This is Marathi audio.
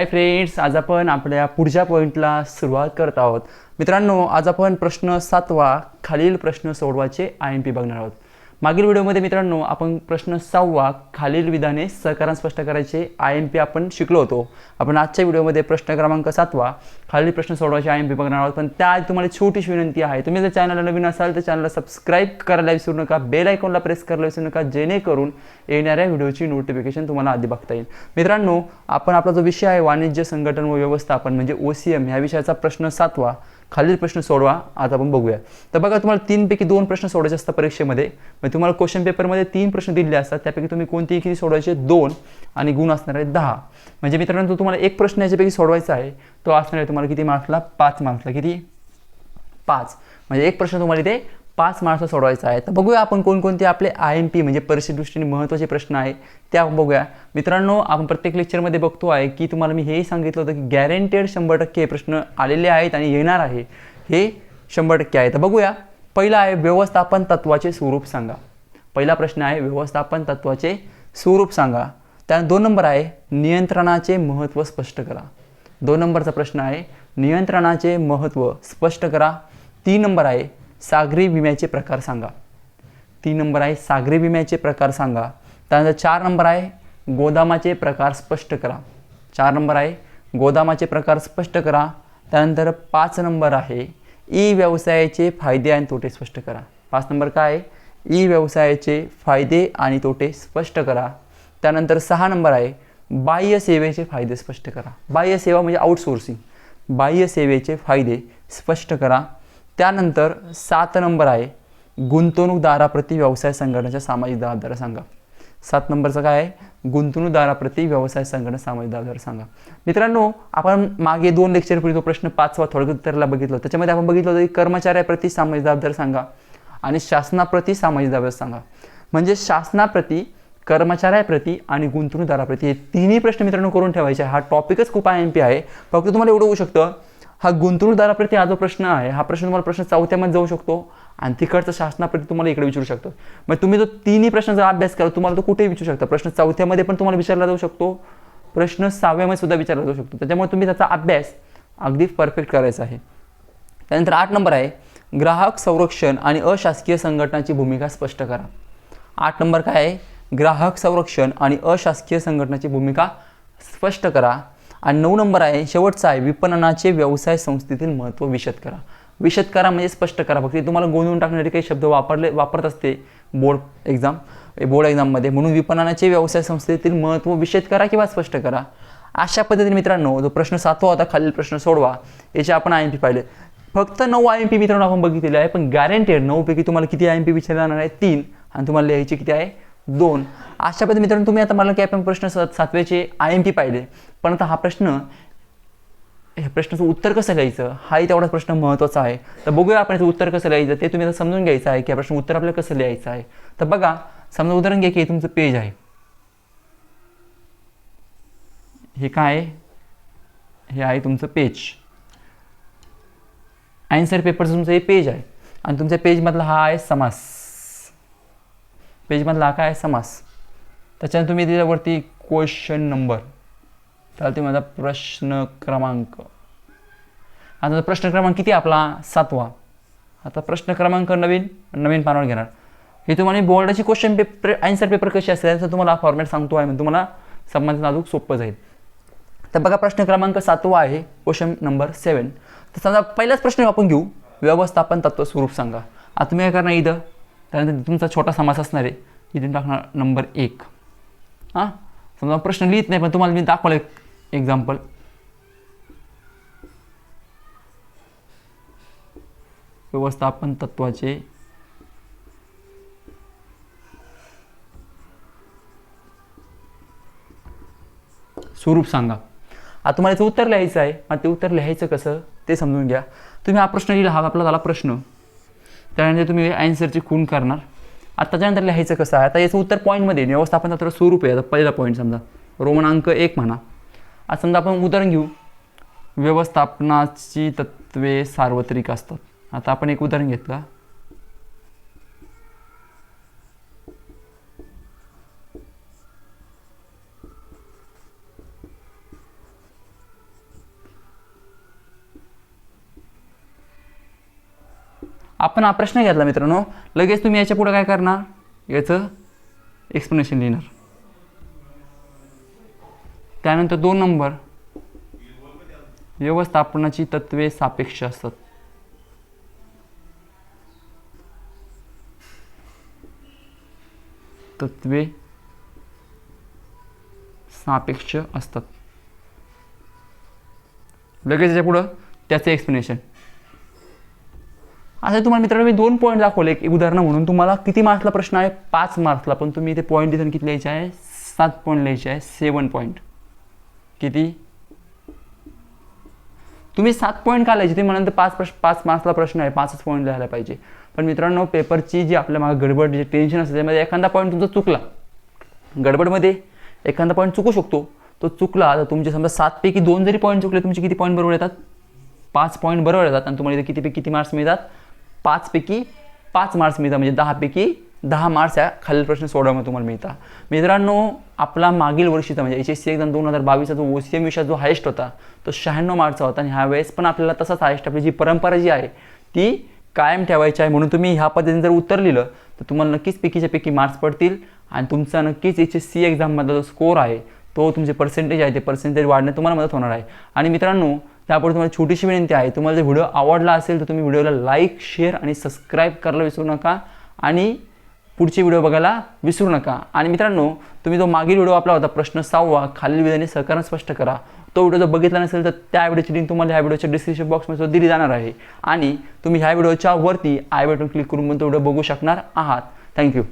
हाय फ्रेंड्स आज आपण आपल्या पुढच्या पॉईंटला सुरुवात करत आहोत. मित्रांनो आज आपण प्रश्न सातवा खालील प्रश्न सोडवायचे आय एम पी बघणार आहोत. मागील व्हिडिओमध्ये मित्रांनो आपण प्रश्न सहावा खालील विधाने सहकारण स्पष्ट करायचे. आय एम पी आपण शिकलो होतो. आपण आजच्या व्हिडिओमध्ये प्रश्न क्रमांक सातवा खालील प्रश्न सोडवायचे आय एम पी बघणार आहोत. पण त्याआधी तुम्हाला छोटीशी विनंती आहे. तुम्ही जर चॅनलला नवीन असाल तर चॅनलला सबस्क्राईब करायला विसरू नका. बेल आयकॉनला प्रेस करायला विसरू नका. जेणेकरून येणाऱ्या व्हिडिओची नोटिफिकेशन तुम्हाला आधी बघता येईल. मित्रांनो आपण आपला जो विषय आहे वाणिज्य संघटन व व्यवस्थापन म्हणजे ओ सी एम ह्या विषयाचा प्रश्न सातवा खालील प्रश्न सोडवा आता आपण बघूया. तर बघा तुम्हाला तीनपैकी दोन प्रश्न सोडायचे असतात परीक्षेमध्ये. मग तुम्हाला क्वेश्चन पेपरमध्ये तीन प्रश्न दिले असतात त्यापैकी तुम्ही कोणतेही किती सोडवायचे दोन आणि गुण असणार आहे दहा. म्हणजे मित्रांनो तुम्हाला एक प्रश्न याच्यापैकी सोडवायचा आहे तो असणार आहे तुम्हाला किती मार्क्सला पाच मार्क्सला किती? पाच. म्हणजे एक प्रश्न तुम्हाला इथे पाच माणसं सोडवायचा आहे. तर बघूया आपण कोणकोणते आपले आय एम पी म्हणजे परीक्षे दृष्टीने महत्त्वाचे प्रश्न आहे ते आपण बघूया. मित्रांनो आपण प्रत्येक लेक्चरमध्ये बघतो आहे की तुम्हाला मी हेही सांगितलं होतं की गॅरंटेड शंभर टक्के हे प्रश्न आलेले आहेत आणि येणार आहे. हे शंभर टक्के आहे. तर बघूया. पहिला आहे व्यवस्थापन तत्वाचे स्वरूप सांगा. पहिला प्रश्न आहे व्यवस्थापन तत्वाचे स्वरूप सांगा. त्यानंतर दोन नंबर आहे नियंत्रणाचे महत्त्व स्पष्ट करा. दोन नंबरचा प्रश्न आहे नियंत्रणाचे महत्त्व स्पष्ट करा. तीन नंबर आहे सागरी विम्याचे प्रकार सांगा. तीन नंबर आहे सागरी विम्याचे प्रकार सांगा. त्यानंतर चार नंबर आहे गोदामाचे प्रकार स्पष्ट करा. चार नंबर आहे गोदामाचे प्रकार स्पष्ट करा. त्यानंतर पाच नंबर आहे ई व्यवसायाचे फायदे आणि तोटे स्पष्ट करा. पाच नंबर काय आहे? ई व्यवसायाचे फायदे आणि तोटे स्पष्ट करा. त्यानंतर सहा नंबर आहे बाह्य सेवेचे फायदे स्पष्ट करा. बाह्य सेवा म्हणजे आउटसोर्सिंग बाह्य सेवेचे फायदे स्पष्ट करा. त्यानंतर सात नंबर आहे गुंतवणूकदाराप्रती व्यवसाय संघटनेच्या सामाजिक जबाबदाऱ्या सांगा. सात नंबरचं काय आहे? गुंतवणूकदाराप्रती व्यवसाय संघटना सामाजिक जबाबदाऱ्या सांगा. मित्रांनो आपण मागे दोन लेक्चरपूर्वी तो प्रश्न पाचवा थोडक्यात उत्तरला बघितलं त्याच्यामध्ये आपण बघितलं होतं की कर्मचाऱ्याप्रती सामाजिक जबाबदारी सांगा आणि शासनाप्रती सामाजिक जबाबदारी सांगा. म्हणजे शासनाप्रती कर्मचाऱ्याप्रती आणि गुंतवणूकदाराप्रती हे तिन्ही प्रश्न मित्रांनो करून ठेवायचे हा टॉपिकच खूप आय एम पी आहे. फक्त तुम्हाला एवढं होऊ शकतं हा गुंतवणूकदाराप्रती हा जो प्रश्न आहे हा प्रश्न तुम्हाला प्रश्न चौथ्यामध्ये जाऊ शकतो आणि तिकडचा शासनाप्रती तुम्हाला इकडे विचारू शकतो. मग तुम्ही जो तिन्ही प्रश्नाचा अभ्यास करा तुम्हाला तो कुठेही विचारू शकता. प्रश्न चौथ्यामध्ये पण तुम्हाला विचारला जाऊ शकतो. प्रश्न सहाव्यामध्ये सुद्धा विचारला जाऊ शकतो. त्याच्यामुळे तुम्ही त्याचा अभ्यास अगदी परफेक्ट करायचा आहे. त्यानंतर आठ नंबर आहे ग्राहक संरक्षण आणि अशासकीय संघटनाची भूमिका स्पष्ट करा. आठ नंबर काय आहे ग्राहक संरक्षण आणि अशासकीय संघटनाची भूमिका स्पष्ट करा. आणि नऊ नंबर आहे शेवटचा आहे विपणनाचे व्यवसाय संस्थेतील महत्त्व विशद करा. विशद करा म्हणजे स्पष्ट करा. फक्त तुम्हाला गोंधळून टाकणारे काही शब्द वापरले वापरत असते. बोर्ड एक्झाम बोर्ड एक्झाममध्ये म्हणून विपणनाचे व्यवसाय संस्थेतील महत्त्व विशद करा किंवा स्पष्ट करा. अशा पद्धतीने मित्रांनो जो प्रश्न सातवा होता खालील प्रश्न सोडवा. याचे आपण आय एम पी पाहिले. फक्त नऊ आय एम पी मित्रांनो आपण बघितलेले आहे पण गॅरंटेड नऊपैकी तुम्हाला किती आय एम पी विचारले जाणार आहे? तीन. आणि तुम्हाला लिहायचे किती आहे? दोन. अशा पद्धती मित्रांनो तुम्ही आता मला की आपण प्रश्न सातव्याचे आय एम पी पाहिले. पण आता हा प्रश्न ह्या प्रश्नाचं उत्तर कसं लिहायचं हाही तेवढाच प्रश्न महत्त्वाचा आहे. तर बघूया आपण याचं उत्तर कसं लिहायचं ते तुम्ही आता समजून घ्यायचं आहे की प्रश्न उत्तर आपल्याला कसं लिहायचं आहे. तर बघा समजा उदाहरण घ्या की हे तुमचं पेज आहे. हे काय आहे? हे आहे तुमचं पेज आन्सर पेपरचं तुमचं हे पेज आहे. आणि तुमच्या पेजमधला हा आहे समास. पेजमधला काय आहे समास? त्याच्यानंतर तुम्ही त्याच्यावरती क्वेश्चन नंबर त्याला ते माझा प्रश्न क्रमांक. आता प्रश्न क्रमांक किती आपला? सातवा. आता प्रश्न क्रमांक नवीन नवीन पानावर घेणार. हे तुम्हाला बोर्डाची क्वेश्चन पेपर आन्सर पेपर कशी असेल त्याचं तुम्हाला फॉर्मॅट सांगतो आहे. म्हणजे तुम्हाला संबंधित अजून सोपं जाईल. तर बघा प्रश्न क्रमांक सातवा आहे क्वेश्चन नंबर सेवन तर समजा पहिलाच प्रश्न आपण घेऊ. व्यवस्थापन तत्व स्वरूप सांगा. आता तुम्ही काय करणार इथं? त्यानंतर तुमचा छोटा समास असणार आहे. इथून टाकणार नंबर एक. हां? समजा प्रश्न लिहित नाही पण तुम्हाला मी दाखवलं एक एक्झाम्पल व्यवस्थापन तत्वाचे स्वरूप सांगा. आता तुम्हाला याचं उत्तर लिहायचं आहे. मग ते उत्तर लिहायचं कसं? ते समजून घ्या. तुम्ही हा प्रश्न लिहिला हा आपला झाला प्रश्न. त्यानंतर तुम्ही ॲन्सरची खूण करणार. आता लिहायचं कसं आहे? आता याचं उत्तर पॉईंटमध्ये व्यवस्थापन तर स्वरूप आहे. आता पहिला पॉईंट समजा. रोमन अंक एक म्हणा. आता समजा आपण उदाहरण घेऊ. व्यवस्थापनाची तत्वे सार्वत्रिक असतात. आता आपण एक उदाहरण घेतलं. आपण हा प्रश्न घेतला मित्रांनो. लगेच तुम्ही याच्यापुढे काय करणार? याचं एक्सप्लेनेशन लिहिणार. त्यानंतर दोन नंबर. व्यवस्थापनाची तत्वे सापेक्ष असतात. तत्वे सापेक्ष असतात. लगेच याच्या पुढं त्याचं एक्सप्लेनेशन असं तुम्हाला मित्रांनो मी दोन पॉईंट दाखवले एक उदाहरण म्हणून. तुम्हाला किती मार्क्सला प्रश्न आहे? पाच मार्क्सला पण तुम्ही इथे पॉईंट इथून किती लिहायचे आहे? सात पॉईंट लिहायचे आहे. सेवन पॉईंट किती? तुम्ही सात पॉईंट का लिहायचे? ते म्हणाल पाच प्रश्न पाच मार्क्सला प्रश्न आहे. पाचच पॉईंट लिहायला पाहिजे. पण मित्रांनो पेपरची जी आपल्या मागे गडबड जे टेन्शन असते त्यामध्ये एखादा पॉईंट तुमचा चुकला. गडबडमध्ये एखादा पॉईंट चुकू शकतो. तो चुकला तर तुमचे समजा सातपैकी दोन जरी पॉईंट चुकले तुमचे किती पॉईंट बरोबर येतात? पाच पॉईंट बरोबर येतात. आणि तुम्हाला इथे कितीपैकी किती मार्क्स मिळतात? पाचपैकी पाच मार्क्स मिळतात म्हणजे दहापैकी दहा मार्क्स या खालील प्रश्न सोडवण्यात तुम्हाला मिळतात. मित्रांनो आपला मागील वर्षीचा म्हणजे एच एस सी एक्झाम दोन हजार बावीसचा जो ओ सी एम विषय जो हायेस्ट होता तो शहाण्णव मार्क्सचा होता. आणि ह्यावेळेस पण आपल्याला तसाच हायेस्ट आपली जी परंपरा जी आहे ती कायम ठेवायची आहे म्हणून तुम्ही ह्या पद्धतीने जर उत्तर लिहिलं तर तुम्हाला नक्कीच पैकीच्या पैकी मार्क्स पडतील. आणि तुमचा नक्कीच एच एस सी एक्झाममधला जो स्कोर आहे तो तुमचे पर्सेंटेज आहे ते पर्सेंटेज वाढण्यात तुम्हाला मदत होणार आहे. आणि मित्रांनो त्यापुढे तुम्हाला छोटीशी विनंती आहे तुम्हाला जर व्हिडिओ आवडला असेल तर तुम्ही व्हिडिओला लाईक शेअर आणि सबस्क्राईब करायला विसरू नका आणि पुढचे व्हिडिओ बघायला विसरू नका. आणि मित्रांनो तुम्ही जो मागील व्हिडिओ आपला होता प्रश्न सहावा खालील विधाने सहकारण स्पष्ट करा. तो व्हिडिओ जर बघितला नसेल तर त्या व्हिडिओची लिंक तुम्हाला ह्या व्हिडिओच्या डिस्क्रिप्शन बॉक्समध्ये दिली जाणार आहे. आणि तुम्ही ह्या व्हिडिओच्या वरती आय बटन क्लिक करून पण तो व्हिडिओ बघू शकणार आहात. थँक्यू